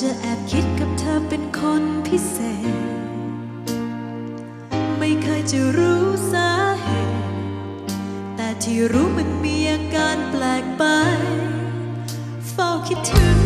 จะแอบคิดกับเธอเป็นคนพิเศษ ไม่เคยจะรู้สาเหตุ แต่ที่รู้มันมีอาการแปลกไป เฝ้าคิดถึง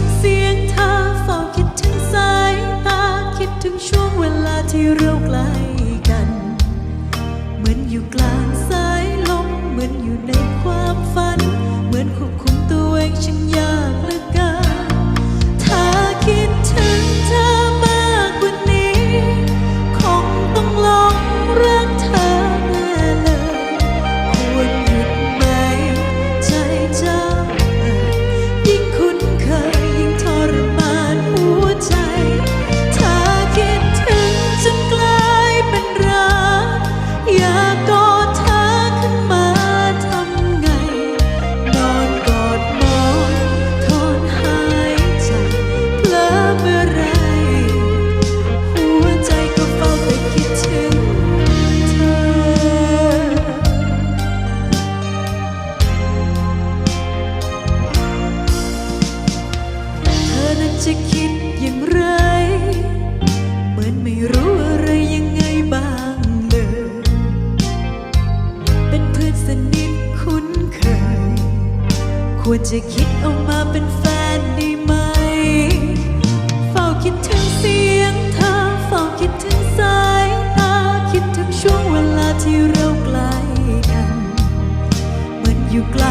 ควรจะคิดออกมาเป็นแฟนดีไหม เฝ้าคิดถึงเสียงเธอ เฝ้าคิดถึงสายตา คิดถึงช่วงเวลาที่เราใกล้กัน เหมือนอยู่ไกล